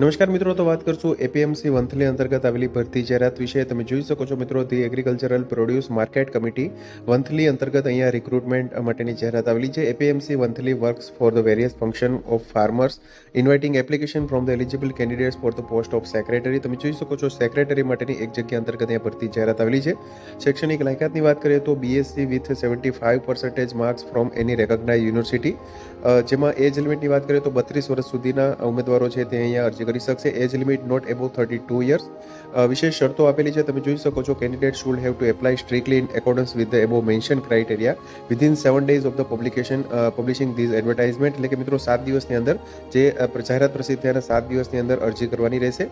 નમસ્કાર મિત્રો તો વાત કરશું એપીએમસી વંથલી અંતર્ગત આવેલી ભરતી જાહેરાત વિશે તમે જોઈ શકો છો મિત્રો the agricultural produce market committee Vanthali અંતર્ગત અહીંયા રિક્રુટમેન્ટ માટેની જાહેરાત આવેલી છે APMC Vanthali works for the various function of farmers inviting application from the eligible candidates for the post of secretary તમે જોઈ શકો છો સેક્રેટરી માટેની એક જગ્યા અંતર્ગત અહીંયા ભરતી જાહેરાત આવેલી છે શૈક્ષણિક લાયકાતની વાત કરીએ તો BSc with seventy five percentage marks from any recognise university જેમાં એજ લિમિટની વાત કરીએ તો બત્રીસ વર્ષ સુધીના ઉમેદવારો છે તે અહીંયા અરજી કરી શકશે age limit not above thirty two years વિશેષ શરતો આપેલી છે તમે જોઈ શકો છો candidate should have to apply strictly in accordance with the above mention criteria within seven days of the publication publishing these advertisement એટલે કે મિત્રો સાત દિવસની અંદર જે અ, જાહેરાત પ્રસિદ્ધ થયાના સાત દિવસની અંદર અરજી કરવાની રહેશે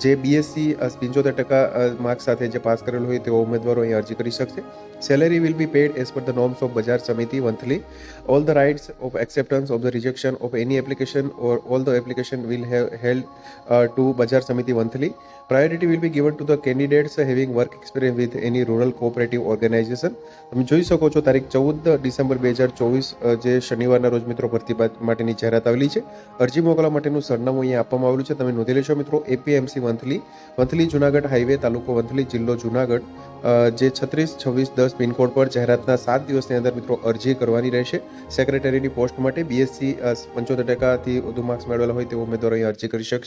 જે બીએસસી પંચોતેર ટકા માર્ક્સ સાથે જે પાસ કરેલું હોય તેવા ઉમેદવારો અહીં અરજી કરી શકશે salary will be paid as per the norms of bazar samiti monthly all the rights of acceptance of the rejection of any application or all the application will have held uh, to Bajar Samiti monthly. Priority will be given to the candidates having work experience with any rural cooperative organization. તમે જોઈ શકો છો તારીખ ચૌદ December બે હજાર ચોવીસ જે શનિવારના રોજ મિત્રો ભરતી માટેની જાહેરાત આવેલી છે અરજી મોકલવા માટેનું સરનામું અહીંયા આપવામાં આવેલું છે તમે નોંધી લેશો મિત્રો એપીએમસી મંથલી મંથલી જુનાગઢ હાઈવે તાલુકો વંથલી જિલ્લો જુનાગઢ જે છત્રીસ, છવ્વીસ, દસ પિનકોડ પર જાહેરાતના સાત દિવસની અંદર મિત્રો અરજી કરવાની રહેશે સેક્રેટરીની પોસ્ટ માટે બીએસસી પંચોતેર ટકાથી વધુ માર્ક્સ મેળવેલા હોય તેવો ઉમેદવારો અહીં અરજી કરી શકશે